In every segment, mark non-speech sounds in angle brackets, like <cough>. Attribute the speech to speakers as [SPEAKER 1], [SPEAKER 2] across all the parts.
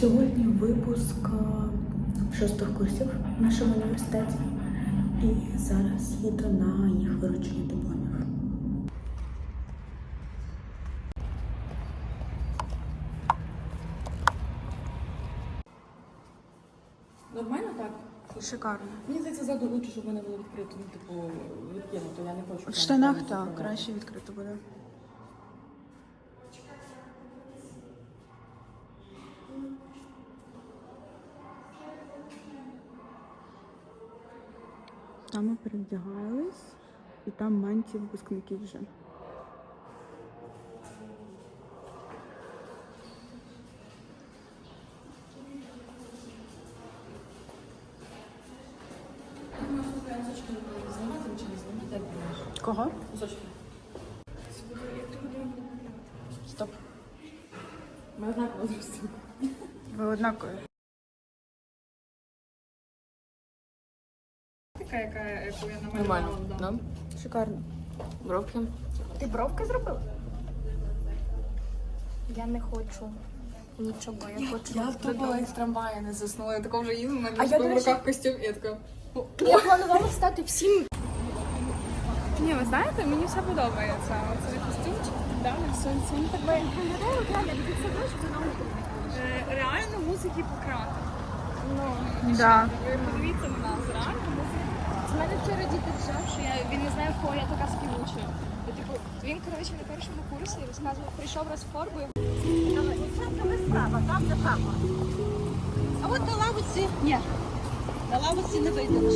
[SPEAKER 1] Сьогодні випуск е, шостих курсів в нашому університеті. І зараз їду на їх виручення дипломів.
[SPEAKER 2] Нормально так?
[SPEAKER 1] Шикарно.
[SPEAKER 2] Мені здається, ззаду лучше, щоб мене було відкрито, ну, типу, відкинуто. Я не хочу.
[SPEAKER 1] В штанах так, краще відкрито буде. Перевдягались, і там мантії випускників вже. Кого?
[SPEAKER 2] Стоп. Ми однаково зростили.
[SPEAKER 1] Ви однакові.
[SPEAKER 3] Така, яка, яку я намалювала.
[SPEAKER 2] Нормально.
[SPEAKER 3] да.
[SPEAKER 2] Да?
[SPEAKER 1] Шикарно.
[SPEAKER 2] Бровки.
[SPEAKER 4] Ти бровки зробив? Я не хочу нічого, я хочу.
[SPEAKER 3] Я втопила із трамвая, не заснула. Я такого вже їду, на
[SPEAKER 4] А я,
[SPEAKER 3] в
[SPEAKER 4] речі-
[SPEAKER 3] руках костюм і я така.
[SPEAKER 4] Я планувала стати всім.
[SPEAKER 3] Ні, ви знаєте, мені все подобається. Оцей костюмчик, да, все, не так. Е, Реально музики пократи.
[SPEAKER 1] Да.
[SPEAKER 3] Ви подивіться на нас, реально музики.
[SPEAKER 4] З мене вчора діти джав, що я він не знає, кого я така співуча. Я, типу, він, коротше, на першому курсі розказував, прийшов раз в форбу.
[SPEAKER 5] А от на лавиці ні. На лавиці не вийде на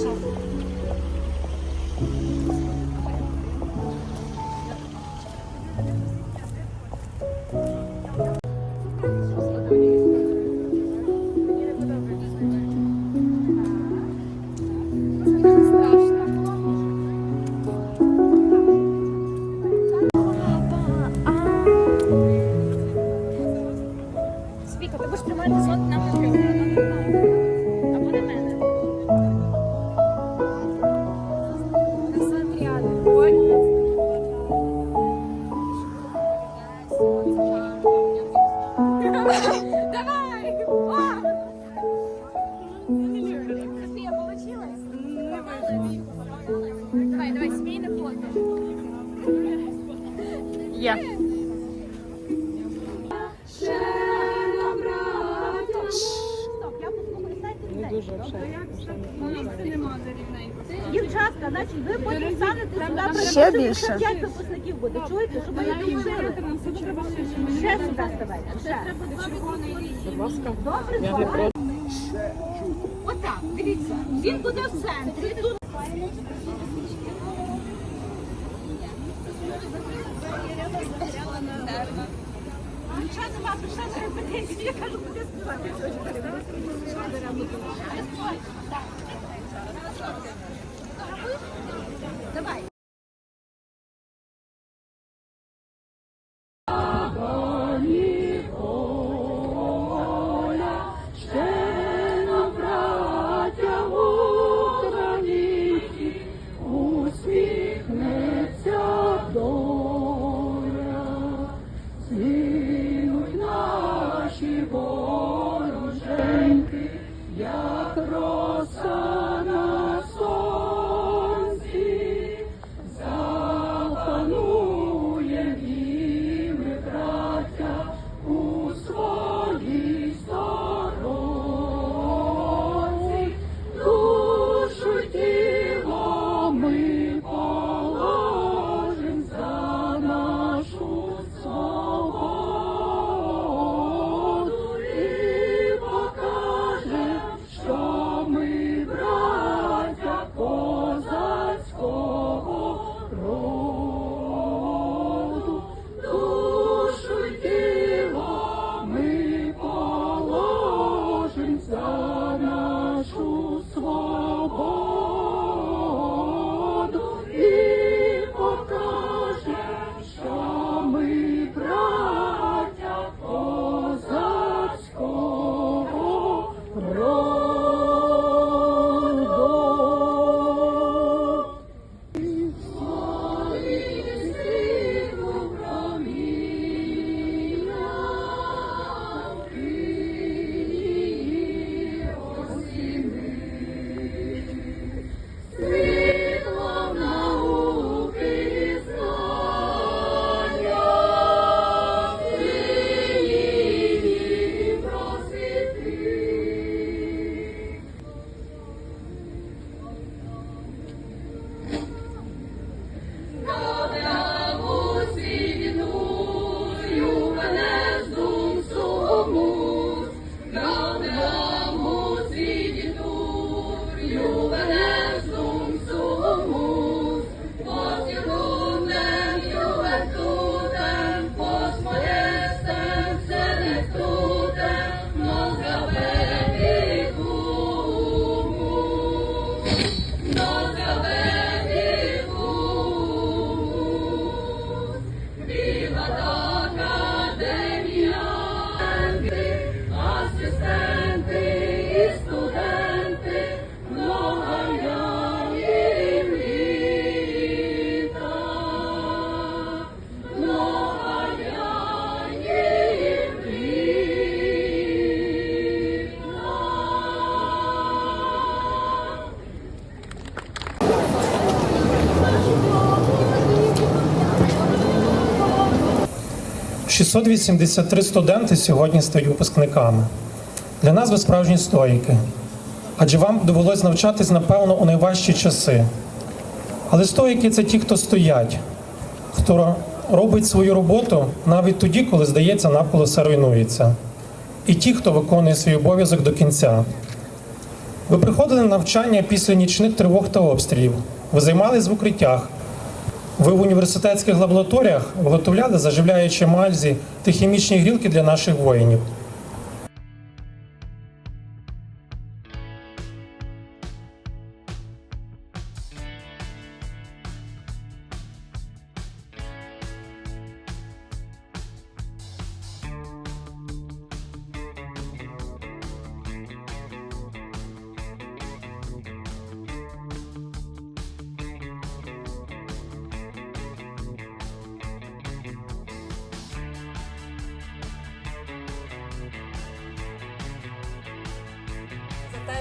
[SPEAKER 1] Oh, <laughs>
[SPEAKER 5] Дівчатка, значить, ви потім станете сюди
[SPEAKER 1] Ще більше.
[SPEAKER 5] П'ять випускників буде. Чуєте, щоб ви не думали? Ще сюди ставайте. Ще. Добре,
[SPEAKER 2] Я не проти.
[SPEAKER 5] Отак, дивіться. Він буде в центрі. Тут Дівчата, вам прийшла на репетицію. Я кажу, куди співати.
[SPEAKER 6] Thank you. 683 студенти сьогодні стають випускниками. Для нас ви справжні стоїки, адже вам довелось навчатись, напевно, у найважчі часи. Але стоїки це ті, хто стоять, хто робить свою роботу навіть тоді, коли здається, навколо все руйнується. І ті, хто виконує свій обов'язок до кінця. Ви приходили на навчання після нічних тривог та обстрілів. Ви займались в укриттях. Ви в університетських лабораторіях виготовляли заживляючі мальзі та хімічні грілки для наших воїнів.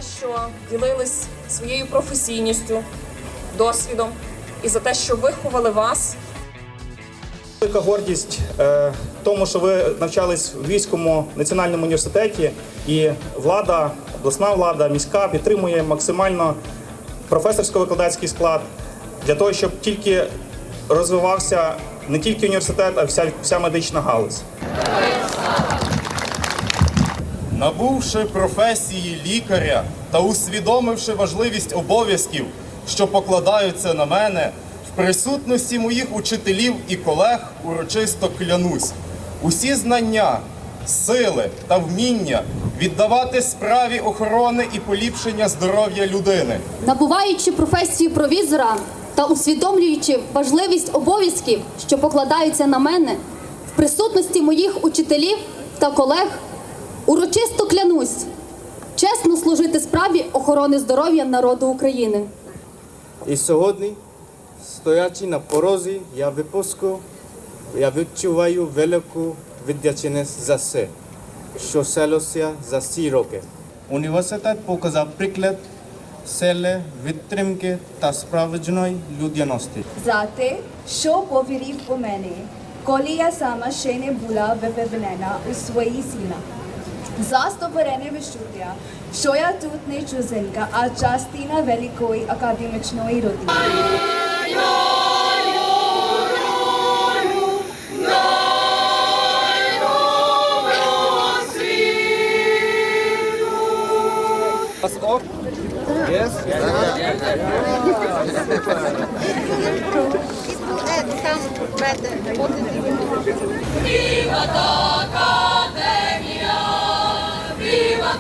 [SPEAKER 7] Що ділились своєю професійністю, досвідом і за те, що виховали вас
[SPEAKER 8] Велика гордість е, тому, що ви навчались в Львівському національному університеті, і влада, обласна влада, міська підтримує максимально професорсько-викладацький склад для того, щоб тільки розвивався не тільки університет, а вся, вся медична галузь.
[SPEAKER 9] Набувши професії лікаря та усвідомивши важливість обов'язків, що покладаються на мене, в присутності моїх учителів і колег урочисто клянусь. Усі знання, сили та вміння віддавати справі охорони і поліпшення здоров'я людини.
[SPEAKER 10] Набуваючи професію провізора та усвідомлюючи важливість обов'язків, що покладаються на мене, в присутності моїх учителів та колег, урочисто клянусь чесно служити справі охорони здоров'я народу України.
[SPEAKER 11] І сьогодні, стоячи на порозі, я випуску, я відчуваю велику вдячність за все, що сталося за ці роки. Університет показав приклад сили, підтримки та справжньої людяності.
[SPEAKER 5] За те, що повірив у мене, коли я сама ще не була впевнена у своїй силах. zastoporene v študijah, šoja tutne čuzenka, a častina velikoj akademičnoj rodini. Pass auf. Yes? yes. yes. yes.
[SPEAKER 7] Viva